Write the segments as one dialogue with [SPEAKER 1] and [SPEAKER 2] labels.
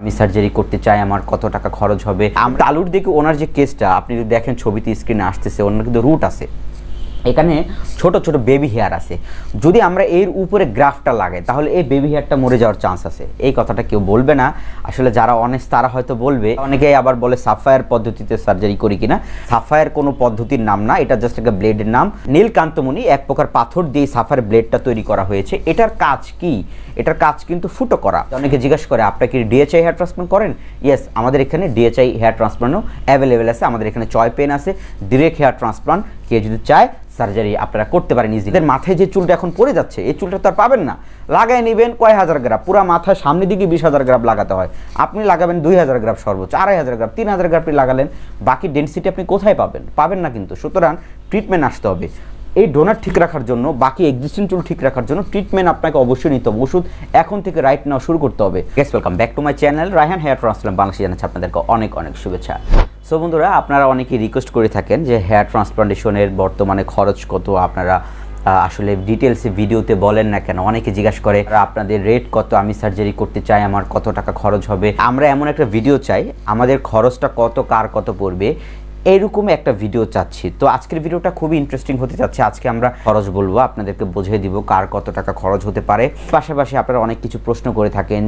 [SPEAKER 1] আমি সার্জারি করতে চাই, আমার কত টাকা খরচ হবে। আলুর দিকে ওনার যে কেসটা আপনি যদি দেখেন ছবিতে স্ক্রিনে আসতেছে, ওনার কিন্তু রুট আছে। এখানে ছোট ছোট বেবি হেয়ার আছে। যদি আমরা এর উপরে গ্রাফটা লাগাই, তাহলে এই বেবি হেয়ারটা মরে যাওয়ার চান্স আছে। এই কথাটা কেউ বলবে না। আসলে যারা অনেস্ট তারা হয়তো বলবে। অনেকেই আবার বলে সাফায়ার পদ্ধতিতে সার্জারি করি কিনা। সাফায়ার কোনো পদ্ধতির নাম না, এটা জাস্ট একটা ব্লেডের নাম। নীলকান্তমণি এক প্রকার পাথর দিয়ে সাফায়ার ব্লেডটা তৈরি করা হয়েছে। এটার কাজ কি? এটার কাজ কিন্তু ফুটো করা। অনেকে জিজ্ঞাসা করে আপনারা কি ডিএচআই হেয়ার ট্রান্সপ্লান্ট করেন? ইয়েস আমাদের এখানে ডিএচআই হেয়ার ট্রান্সপ্লান্টও অ্যাভেলেবেল আছে। আমাদের এখানে চয় পেন আছে। ডিরেক্ট হেয়ার ট্রান্সপ্লান্ট কে যদি চায় সার্জারি আপনারা করতে পারেন ইজিলি এদের মাথায় যে চুলটা এখন পড়ে যাচ্ছে, এই চুলটা তো আর পাবেন না। লাগাই নেবেন কয় হাজার গ্রাম পুরো মাথায় সামনের দিকে বিশ হাজার গ্রাম লাগাতে হয়। আপনি লাগাবেন দুই হাজার গ্রাম সর্বোচ্চ, আড়াই হাজার গ্রাম তিন হাজার গ্রাম আপনি লাগালেন, বাকি ডেন্সিটি আপনি কোথায় পাবেন? পাবেন না কিন্তু। সুতরাং ট্রিটমেন্ট আসতে হবে। এই ডোনার ঠিক রাখার জন্য, বাকি এক্সিস্টিং চুল ঠিক রাখার জন্য ট্রিটমেন্ট আপনাকে অবশ্যই নিতে হবে। ওষুধ এখন থেকে রাইট নেওয়া শুরু করতে হবে। Guys welcome back to my channel Raihan hair transplant বাংলাদেশে জানাচ্ছে আপনাদেরকে অনেক অনেক শুভেচ্ছা। সো বন্ধুরা, আপনারা অনেকেই রিকোয়েস্ট করে থাকেন যে হেয়ার ট্রান্সপ্লান্টেশনের বর্তমানে খরচ কত। আপনারা আসলে ডিটেলসে ভিডিওতে বলেন না কেন। অনেকে জিজ্ঞাসা করে আপনাদের রেট কত? আমি সার্জারি করতে চাই, আমার কত টাকা খরচ হবে? আমরা এমন একটা ভিডিও চাই, আমাদের খরচটা কত, কার কত পড়বে? এইরকম একটা ভিডিও চাচ্ছি। তো আজকের ভিডিওটা খুবই ইন্টারেস্টিং হতে যাচ্ছে। আজকে আমরা খরচ বলব, আপনাদেরকে বুঝিয়ে দিব কার কত টাকা খরচ হতে পারে। পাশাপাশি আপনারা অনেক কিছু প্রশ্ন করে থাকেন,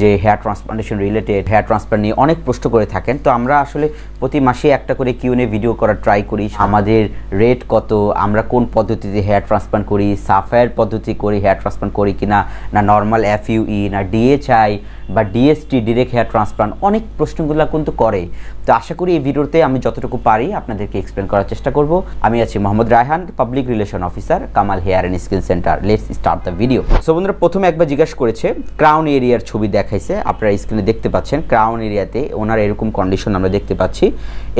[SPEAKER 1] যে hair transplantation related hair transplant নিয়ে অনেক প্রশ্ন করে থাকেন। তো আমরা আসলে প্রতি মাসে একটা করে কিউনে ভিডিও করার ট্রাই করি, আমাদের রেট কত, আমরা কোন পদ্ধতিতে হেয়ার ট্রান্সপ্লান্ট করি সাফায়ার পদ্ধতি করি হেয়ার ট্রান্সপ্লান্ট করি কিনা, না নর্মাল এফইউই না ডিএচআই বা ডিএসটি ডিরেক্ট হেয়ার ট্রান্সপ্লান্ট অনেক প্রশ্নগুলো কিন্তু করে। তো আশা করি এই ভিডিওতে আমি যতটুকু পারি আপনাদেরকে এক্সপ্লেন করার চেষ্টা করব। আমি আছি Mohammad Raihan public relation officer Kamal hair and skin centre let's start the video so বন্ধুরা, প্রথমে একবার জিজ্ঞাসা করেছে ক্রাউন এরিয়ার ছবি দেখাইছে। আপনারা স্ক্রিনে দেখতে পাচ্ছেন ক্রাউন এরিয়াতে ওনার এরকম কন্ডিশন আমরা দেখতে পাচ্ছি।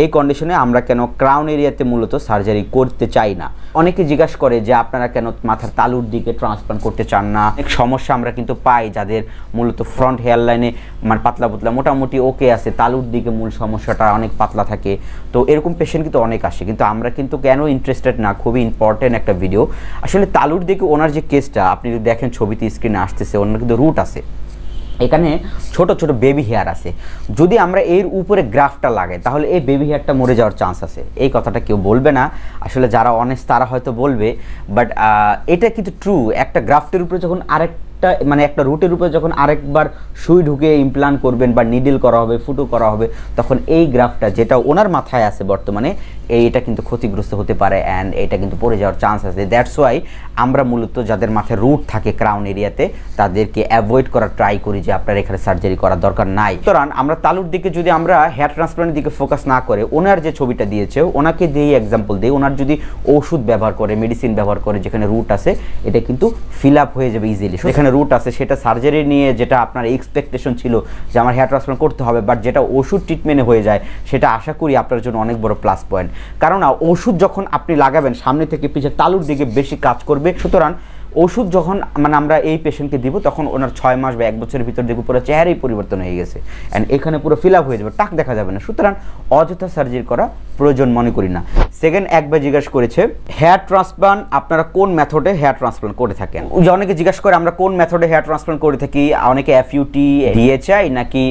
[SPEAKER 1] এই কন্ডিশনে আমরা কেন ক্রাউন এরিয়াতে মূলত সার্জারি করতে চাই না? অনেকে জিজ্ঞাসা করে যে আপনারা কেন মাথার তালুর দিকে ট্রান্সপ্লান্ট করতে চান না? অনেক সমস্যা আমরা কিন্তু পাই যাদের মূলত ফ্রন্ট হেয়ার লাইনে মানে পাতলা পাতলা, মোটামুটি ওকে আছে, তালুর দিকে মূল সমস্যাটা অনেক পাতলা থাকে। তো এরকম পেশেন্ট কিন্তু অনেক আসে। কিন্তু আমরা কিন্তু কেন ইন্টারেস্টেড না? খুবই ইম্পর্টেন্ট একটা ভিডিও আসলে তালুর দিকে ওনার যে কেসটা আপনি যদি দেখেন ছবিতে স্ক্রিনে আসতেছে, ওনার কিন্তু রুট আছে। এখানে ছোট ছোট বেবি হেয়ার আছে। যদি আমরা এর উপরে গ্রাফটা লাগাই, তাহলে এই বেবি হেয়ারটা মরে যাওয়ার চান্স আছে। এই কথাটা কেউ বলবে না। আসলে যারা অনেস্ট তারা হয়তো বলবে বাট এটা কিন্তু ট্রু একটা গ্রাফটের উপরে যখন আরেকটা মানে একটা রুটের উপরে যখন আরেকবার সুই ঢুকে ইমপ্লান্ট করবেন বা নিডল করা হবে, ফুটো করা হবে, তখন এই গ্রাফটা যেটা ওনার মাথায় আছে বর্তমানে, এইটা কিন্তু ক্ষতিগ্রস্ত হতে পারে অ্যান্ড এটা কিন্তু পড়ে যাওয়ার চান্স আছে। দ্যাটস ওয়াই আমরা মূলত যাদের মাথায় রুট থাকে ক্রাউন এরিয়াতে তাদেরকে অ্যাভয়েড করার ট্রাই করি যে আপনার এখানে সার্জারি করার দরকার নাই। সুতরাং আমরা তালুর দিকে যদি আমরা হেয়ার ট্রান্সপ্লান্টের দিকে ফোকাস না করে, ওনার যে ছবিটা দিয়েছে, ওনাকে দিয়ে এক্সাম্পল দিই। ওনার যদি ওষুধ ব্যবহার করে মেডিসিন ব্যবহার করে, যেখানে রুট আছে, এটা কিন্তু ফিল আপ হয়ে যাবে ইজিলি যেখানে রুট আছে, সেটা সার্জারি নিয়ে যেটা আপনার এক্সপেকটেশন ছিল যে আমার হেয়ার ট্রান্সপ্লান্ট করতে হবে বাট যেটা ওষুধ ট্রিটমেন্টে হয়ে যায়, সেটা আশা করি আপনার জন্য অনেক বড় প্লাস পয়েন্ট কারণ ওষুধ যখন আপনি লাগাবেন, সামনে থেকে পিছিয়ে তালুর দিকে বেশি কাজ করবে। সুতরাং ওষুধ যখন মানে আমরা এই পেশেন্টকে দিব তখন ওনার ছয় মাস বা এক বছরের ভিতর দেখব পুরো চেহারাই পরিবর্তন হয়ে গেছে। অ্যান্ড এখানে পুরো ফিল আপ হয়ে যাবে টাক দেখা যাবে না। সুতরাং অযথা সার্জারি করা প্রয়োজন মনে করি না। সেকেন্ড একবার জিজ্ঞাসা করেছে হেয়ার ট্রান্সপ্লান্ট আপনারা কোন মেথডে হেয়ার ট্রান্সপ্লান্ট করে থাকেন? যে অনেকে জিজ্ঞাসা করে আমরা কোন মেথডে হেয়ার ট্রান্সপ্লান্ট করে থাকি? অনেকে এফইউটি ডিএচআই নাকি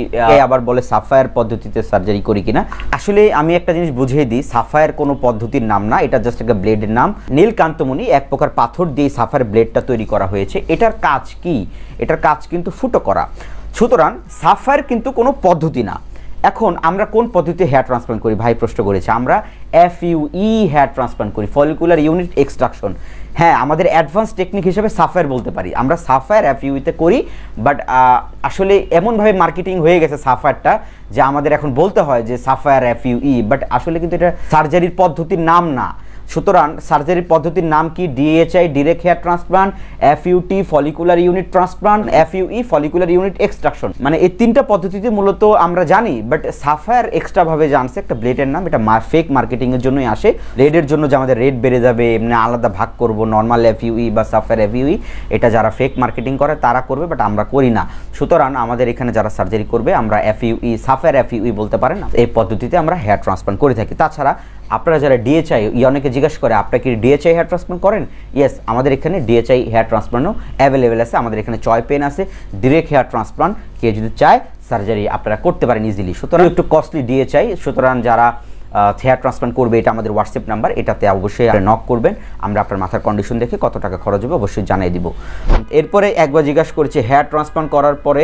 [SPEAKER 1] আবার বলে সাফায়ার পদ্ধতিতে সার্জারি করি কিনা? আসলে আমি একটা জিনিস বুঝিয়ে দিই সাফায়ার কোনো পদ্ধতির নাম না এটা জাস্ট একটা ব্লেডের নাম। নীলকান্তমণি এক প্রকার পাথর দিয়ে সাফায়ার ব্লেডটা তৈরি করা হয়েছে। এটার কাজ কি? এটার কাজ কিন্তু ফুটো করা। সুতরাং সাফায়ার কিন্তু কোনো পদ্ধতি না। এখন আমরা কোন পদ্ধতিতে হেয়ার ট্রান্সপ্লান্ট করি? ভাই প্রশ্ন করেছে। আমরা F U E hair transplant করি ফলিকুলার ইউনিট এক্সট্রাকশন হ্যাঁ আমাদের অ্যাডভান্স টেকনিক হিসেবে সাফায়ার বলতে পারি। আমরা সাফায়ার এফ ইউতে করি বাট আসলে এমনভাবে মার্কেটিং হয়ে গেছে সাফায়ারটা যে আমাদের এখন বলতে হয় যে sapphire F U E but আসলে কিন্তু এটা সার্জারির পদ্ধতির নাম না। সুতরাং সার্জারির পদ্ধতির নাম কি? DHI direct hair transplant FUT follicular unit transplant FUE follicular unit extraction মানে এই তিনটা পদ্ধতিতে মূলত আমরা জানি বাট সাফায়ার এক্সট্রা ভাবে জানছে, একটা ব্লেডের নাম, এটা ফেক মার্কেটিং এর জন্যই আসে। রেডের জন্য যে আমাদের রেড বেড়ে যাবে, এমনি আলাদা ভাগ করব নর্মাল এফইউই বা সাফায়ার এফইউই এটা যারা ফেক মার্কেটিং করে, তারা করবে বাট আমরা করি না। সুতরাং আমাদের এখানে যারা সার্জারি করবে, আমরা এফইউই সাফায়ার এফইউই বলতে পারেন এই পদ্ধতিতে আমরা হেয়ার ট্রান্সপ্লান্ট করে থাকি। তাছাড়া আপনারা যারা ডিএচআই অনেকে জিজ্ঞাসা করে, আপনারা কি ডিএচআই হেয়ার ট্রান্সপ্লান্ট করেন? ইয়েস আমাদের এখানে ডিএচআই হেয়ার ট্রান্সপ্লান্টও অ্যাভেলেবেল আছে। আমাদের এখানে চয় পেন আছে। ডিরেক্ট হেয়ার ট্রান্সপ্লান্ট কে যদি চায় সার্জারি আপনারা করতে পারেন ইজিলি সুতরাং একটু কস্টলি ডিএচআই সুতরাং যারা হেয়ার ট্রান্সপ্লান্ট করবে, এটা আমাদের হোয়াটসঅ্যাপ নাম্বার এটাতে অবশ্যই নক করবেন। আমরা আপনার মাথার কন্ডিশন দেখে কত টাকা খরচ হবে অবশ্যই জানিয়ে দিব। এরপরে একবার জিজ্ঞাসা করেছি হেয়ার ট্রান্সপ্লান্ট করার পরে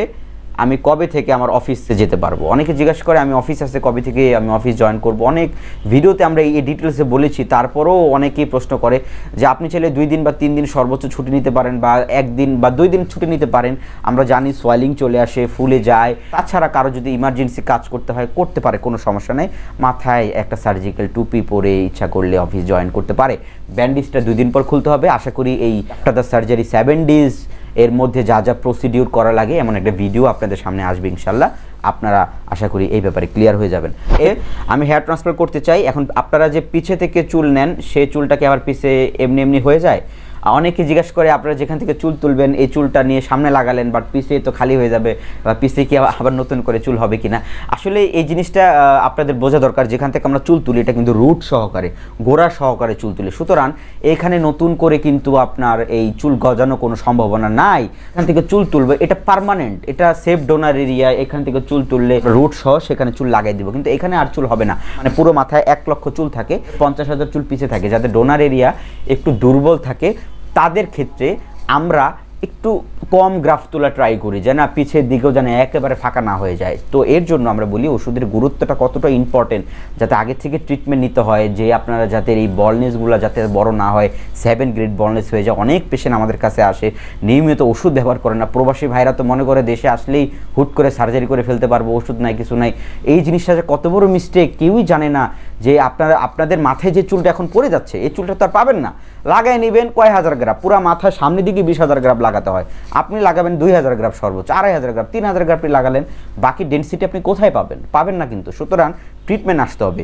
[SPEAKER 1] আমি কবে থেকে আমার অফিসে যেতে পারব? অনেকে জিজ্ঞাসা করে, আমি অফিস আসতে কবে থেকে আমি অফিস জয়েন করব? অনেক ভিডিওতে আমরা এই ডিটেলসে বলেছি। তারপরেও অনেকেই প্রশ্ন করে যে, আপনি চাইলে দুই দিন বা তিন দিন সর্বোচ্চ ছুটি নিতে পারেন বা একদিন বা দুই দিন ছুটি নিতে পারেন। আমরা জানি সোয়েলিং চলে আসে, ফুলে যায়। তাছাড়া কারও যদি ইমার্জেন্সি কাজ করতে হয়, করতে পারে, কোনো সমস্যা নেই। মাথায় একটা সার্জিক্যাল টুপি পরে ইচ্ছা করলে অফিস জয়েন করতে পারে। ব্যান্ডেজটা দুই দিন পর খুলতে হবে। আশা করি এই একটা সার্জারি সেভেন ডেজ এর মধ্যে যা যা প্রসিডিউর করা লাগে, এমন একটা ভিডিও আপনাদের সামনে আসবে ইনশাল্লাহ। আপনারা আশা করি এই ব্যাপারে ক্লিয়ার হয়ে যাবেন। এ, আমি হেয়ার ট্রান্সফার করতে চাই। এখন আপনারা যে পিছে থেকে চুল নেন সেই চুলটাকে আবার পিছে এমনি এমনি হয়ে যায়? অনেকে জিজ্ঞাসা করে, আপনারা যেখান থেকে চুল তুলবেন, এই চুলটা নিয়ে সামনে লাগালেন বাট পিছে তো খালি হয়ে যাবে, বা পিছে কি আবার- নতুন করে চুল হবে কিনা? আসলে এই জিনিসটা আপনাদের বোঝা দরকার, যেখান থেকে আমরা চুল তুলি, এটা কিন্তু রুট সহকারে, গোড়া সহকারে চুল তুলি। সুতরাং, এখানে নতুন করে কিন্তু আপনার এই চুল গজানো কোনো সম্ভাবনা নাই। এখান থেকে চুল তুলবে, এটা পার্মানেন্ট এটা সেফ ডোনার এরিয়া এখান থেকে চুল তুললে রুট সহ সেখানে চুল লাগাই দিব। কিন্তু এখানে আর চুল হবে না। মানে পুরো মাথায় এক লক্ষ চুল থাকে, পঞ্চাশ হাজার চুল পিছে থাকে। যাতে ডোনার এরিয়া একটু দুর্বল থাকে তাদের ক্ষেত্রে আমরা একটু কম গ্রাফ তোলা ট্রাই করি যে না পিছের দিকেও যেন একেবারে ফাঁকা না হয়ে যায়। তো এর জন্য আমরা বলি ওষুধের গুরুত্বটা কতটা ইম্পর্টেন্ট যাতে আগে থেকে ট্রিটমেন্ট নিতে হয়, যে আপনারা যাতে এই বলনেসগুলো যাতে বড় না হয় সেভেন গ্রেড বলনেস হয়ে যায়। অনেক পেশেন্ট আমাদের কাছে আসে, নিয়মিত ওষুধ ব্যবহার করে না। প্রবাসী ভাইরা তো মনে করে দেশে আসলেই হুট করে সার্জারি করে ফেলতে পারব, ওষুধ নাই, কিছু নাই। এই জিনিসটা যে কত বড় মিস্টেক কেউই জানে না যে আপনারা, আপনাদের মাথায় যে চুলটা এখন পড়ে যাচ্ছে, এই চুলটা তো আর পাবেন না। লাগাই নেবেন কয় হাজার গ্রাম, পুরো মাথায় সামনের দিকে বিশ হাজার গ্রাম লাগাতে হয়। আপনি লাগাবেন দুই হাজার গ্রাম সর্বোচ্চ, আড়াই হাজার গ্রাম, তিন হাজার গ্রাম আপনি লাগালেন, বাকি ডেন্সিটি আপনি কোথায় পাবেন? পাবেন না কিন্তু। সুতরাং ট্রিটমেন্ট আসতে হবে।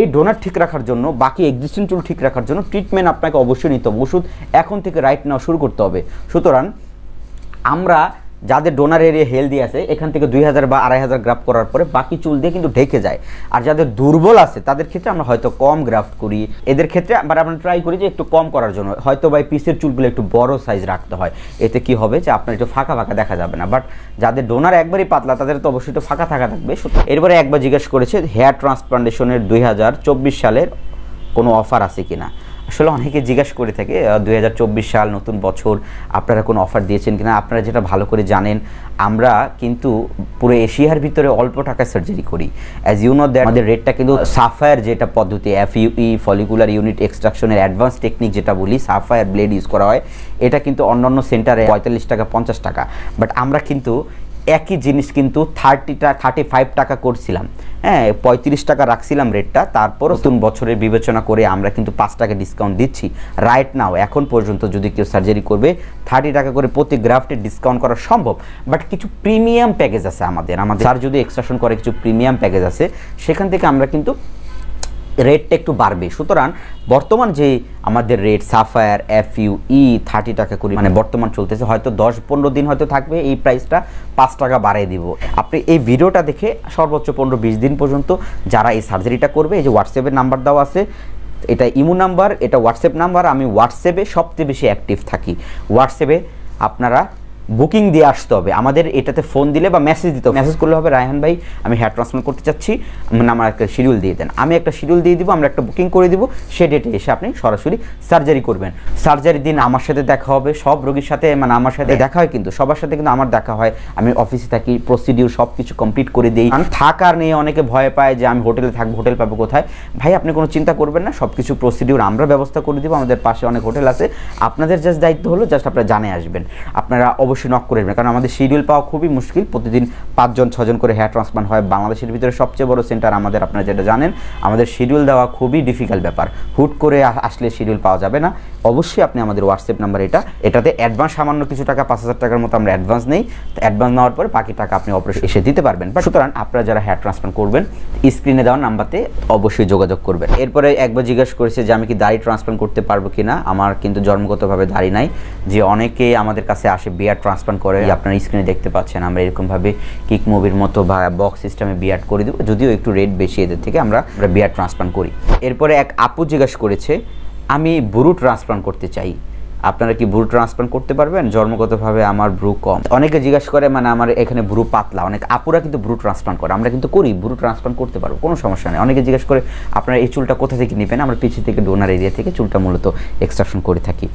[SPEAKER 1] এই ডোনার ঠিক রাখার জন্য, বাকি এক্সিস্টিং চুল ঠিক রাখার জন্য ট্রিটমেন্ট আপনাকে অবশ্যই নিতে হবে। ওষুধ এখন থেকে রাইট নেওয়া শুরু করতে হবে। সুতরাং আমরা যাদের ডোনার এরিয়া হেলদি আছে, এখান থেকে দুই হাজার বা আড়াই হাজার গ্রাফ করার পরে বাকি চুল দিয়ে কিন্তু ঢেকে যায়। আর যাদের দুর্বল আছে, তাদের ক্ষেত্রে আমরা হয়তো কম গ্রাফট করি। এদের ক্ষেত্রে আবার আমরা ট্রাই করি যে একটু কম করার জন্য। হয়তো বা পিসের চুলগুলো একটু বড় সাইজ রাখতে হয়। এতে কি হবে যে আপনার একটু ফাঁকা ফাঁকা দেখা যাবে না। বাট যাদের ডোনার একবারই পাতলা, তাদের তো অবশ্যই একটু ফাঁকা থাকা থাকবে। এরপরে একবার জিজ্ঞেস করেছে হেয়ার ট্রান্সপ্লান্টেশনের দুই হাজার চব্বিশ সালের কোনো অফার আছে কিনা? আসলে অনেকে জিজ্ঞাসা করে থাকে দু হাজার চব্বিশ সাল নতুন বছর, আপনারা কোনো অফার দিয়েছেন কিনা? আপনারা যেটা ভালো করে জানেন, আমরা কিন্তু পুরো এশিয়ার ভিতরে অল্প টাকায় সার্জারি করি। অ্যাজ ইউ নো দ্যাট আমাদের রেটটা কিন্তু সাফায়ার যেটা পদ্ধতি F U E follicular unit এক্সট্রাকশনের advance technique যেটা বলি সাফায়ার ব্লেড ইউজ করা হয়। এটা কিন্তু অন্যান্য সেন্টারে পঁয়তাল্লিশ টাকা, পঞ্চাশ টাকা। বাট আমরা কিন্তু একই জিনিস কিন্তু থার্টিটা থার্টি ফাইভ টাকা করছিলাম। হ্যাঁ পঁয়ত্রিশ টাকা রাখছিলাম রেটটা তারপর নতুন বছরের বিবেচনা করে আমরা কিন্তু পাঁচ টাকা ডিসকাউন্ট দিচ্ছি। রাইট নাও এখন পর্যন্ত যদি কেউ সার্জারি করবে থার্টি টাকা করে প্রতি গ্রাফটে ডিসকাউন্ট করা সম্ভব। বাট কিছু প্রিমিয়াম প্যাকেজ আছে আমাদের। আমাদের স্যার যদি এক্সট্রাকশন করে কিছু প্রিমিয়াম প্যাকেজ আছে সেখান থেকে আমরা কিন্তু রেটটা একটু বাড়বে। সুতরাং বর্তমান যে আমাদের rate sapphire F U E thirty টাকা করে মানে বর্তমান চলতেছে, হয়তো দশ পনেরো দিন হয়তো থাকবে, এই প্রাইসটা পাঁচ টাকা বাড়িয়ে দিব। আপনি এই ভিডিওটা দেখে সর্বোচ্চ পনেরো বিশ দিন পর্যন্ত যারা এই সার্জারিটা করবে, এই যে হোয়াটসঅ্যাপের নাম্বার দেওয়া আছে, এটা ইমো নাম্বার এটা হোয়াটসঅ্যাপ নাম্বার আমি হোয়াটসঅ্যাপে সবচেয়ে বেশি অ্যাক্টিভ থাকি। হোয়াটসঅ্যাপে আপনারা বুকিং দিয়ে আসতে হবে। আমাদের এটাতে ফোন দিলে বা মেসেজ দিতে হবে। মেসেজ করলে হবে রায়হান ভাই আমি হেয়ার ট্রান্সফার করতে চাচ্ছি। মানে আমার একটা শিডিউল দিয়ে দেন। আমি একটা শিডিউল দিয়ে দিব আমরা একটা বুকিং করে দিব। সে ডেটে এসে আপনি সরাসরি সার্জারি করবেন। সার্জারির দিন আমার সাথে দেখা হবে সব রোগীর সাথে মানে আমার সাথে দেখা হয় কিন্তু সবার সাথে কিন্তু আমার দেখা হয়। আমি অফিসে থাকি প্রসিডিউর সব কিছু কমপ্লিট করে দিই। আমি থাকার নিয়ে অনেকে ভয় পায় যে আমি হোটেলে থাকব হোটেল পাবো কোথায়? ভাই আপনি কোনো চিন্তা করবেন না সব কিছু প্রসিডিউর আমরা ব্যবস্থা করে দিব। আমাদের পাশে অনেক হোটেল আছে। আপনাদের জাস্ট দায়িত্ব হলো জাস্ট আপনারা জানে আসবেন। আপনারা অবশ্যই নক করে আসবেন কারণ আমাদের শিডিউল পাওয়া খুবই মুশকিল। প্রতিদিন পাঁচজন, ছজন করে হেয়ার ট্রান্সপ্লান্ট হয়। বাংলাদেশের ভিতরে সবচেয়ে বড় সেন্টার আমাদের, আপনারা যেটা জানেন, আমাদের শিডিউল দেওয়া খুবই ডিফিকাল্ট ব্যাপার। হুট করে আসলে শিডিউল পাওয়া যাবে না। অবশ্যই আপনি আমাদের হোয়াটসঅ্যাপ নাম্বার এটা, এটাতে অ্যাডভান্স সামান্য কিছু টাকা, পাঁচ হাজার টাকার মতো আমরা অ্যাডভান্স নেই। অ্যাডভান্স নেওয়ার পরে বাকি টাকা আপনি অপারেশন এসে দিতে পারবেন। বা সুতরাং আপনারা যারা হেয়ার ট্রান্সপ্লান্ট করবেন স্ক্রিনে দেওয়া নাম্বারতে অবশ্যই যোগাযোগ করবেন। এরপরে একবার জিজ্ঞেস করেছে যে, আমি কি দাড়ি ট্রান্সপ্লান্ট করতে পারব কিনা? আমার কিন্তু জন্মগতভাবে দাড়ি নাই। যে অনেকে আমাদের কাছে আসে বিয়ার ট্রান্সপ্লান্ট করে আপনারা স্ক্রিনে দেখতে পাচ্ছেন। আমরা এরকমভাবে কিক মুভির মতো বা বক্স সিস্টেমে বিয়ার্ড করে দেবো। যদিও একটু রেট বেশি এদের থেকে আমরা আমরা বিয়ার্ড ট্রান্সপ্লান্ট করি। এরপরে এক আপু জিজ্ঞাসা করেছে আমি ব্রু ট্রান্সপ্লান্ট করতে চাই। আপনারা কি ব্রু ট্রান্সপ্লান্ট করতে পারবেন? জন্মগতভাবে আমার ব্রু কম। অনেকে জিজ্ঞাসা করে মানে আমার এখানে ব্রু পাতলা? অনেক আপুরা কিন্তু ব্রু ট্রান্সপ্লান্ট করে। আমরা কিন্তু করি ব্রু ট্রান্সপ্লান্ট করতে পারব কোনো সমস্যা নেই। অনেকে জিজ্ঞাসা করে আপনারা এই চুলটা কোথা থেকে নেবেন? আমরা পিছিয়ে থেকে ডোনার এরিয়া থেকে চুলটা মূলত এক্সট্রাকশন করে থাকি।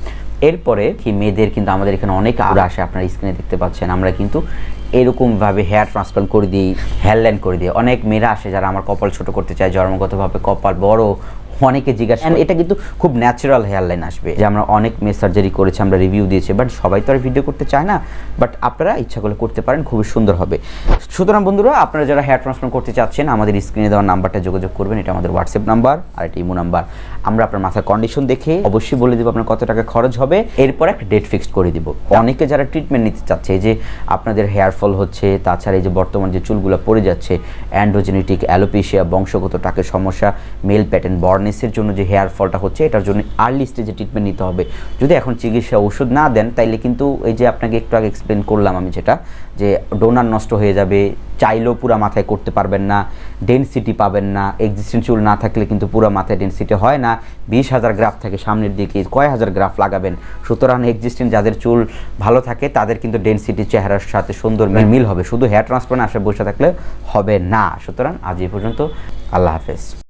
[SPEAKER 1] এরপরে কি মেয়েদের কিন্তু আমাদের এখানে অনেক আগ্রহ আসে, আপনারা স্ক্রিনে দেখতে পাচ্ছেন। আমরা কিন্তু এরকমভাবে হেয়ার ট্রান্সপ্লান্ট করে দিই হেয়ার লাইন করে দিই। অনেক মেয়েরা আসে যারা আমার কপাল ছোট করতে চায়, জন্মগতভাবে কপাল বড় অনেকে জিজ্ঞাসা এটা কিন্তু খুব ন্যাচারাল হেয়ার লাইন আসবে। যে আমরা অনেক মেয়ে সার্জারি করেছি, আমরা রিভিউ দিয়েছি বাট সবাই তো আর ভিডিও করতে চায় না। বাট আপনারা ইচ্ছা করলে করতে পারেন, খুবই সুন্দর হবে। সুতরাং বন্ধুরা, আপনারা যারা হেয়ার ট্রান্সপ্লান্ট করতে চাচ্ছেন, আমাদের স্ক্রিনে দেওয়া নাম্বারটা যোগাযোগ করবেন, এটা আমাদের হোয়াটসঅ্যাপ নাম্বার আর এটা ইমো নাম্বার আমরা আপনার মাথার কন্ডিশন দেখে অবশ্যই বলে দিব আপনার কত টাকা খরচ হবে। এরপর একটা ডেট ফিক্সড করে দিব। অনেকে যারা ট্রিটমেন্ট নিতে চাচ্ছে যে আপনাদের হেয়ার ফল হচ্ছে, তাছাড়া এই যে বর্তমান যে চুলগুলো পড়ে যাচ্ছে অ্যান্ড্রোজেনেটিক অ্যালোপেশিয়া বংশগত টাকের সমস্যা মেল প্যাটার্ন বর্নেসের জন্য যে হেয়ার ফলটা হচ্ছে এটার জন্য আর্লি স্টেজে ট্রিটমেন্ট নিতে হবে। যদি এখন চিকিৎসা ওষুধ না দেন তাইলে কিন্তু এই যে আপনাকে একটু আগে এক্সপ্লেন করলাম আমি যেটা যে ডোনার নষ্ট হয়ে যাবে চাইলেও পুরা মাথায় করতে পারবেন না ডেনসিটি পাবেন না এক্সিস্টেন্ট চুল না থাকলে কিন্তু পুরো মাথায় ডেনসিটি হয় না বিশ হাজার গ্রাফ থাকে সামনের দিকে কয় হাজার গ্রাফ লাগাবেন? সুতরাং এক্সিস্টেন্ট যাদের চুল ভালো থাকে তাদের কিন্তু ডেনসিটি চেহারার সাথে সুন্দর মিল মিল হবে। শুধু হেয়ার ট্রান্সপ্লান্ট আসে বসে থাকলে হবে না। সুতরাং আজ এই পর্যন্ত আল্লাহ হাফেজ।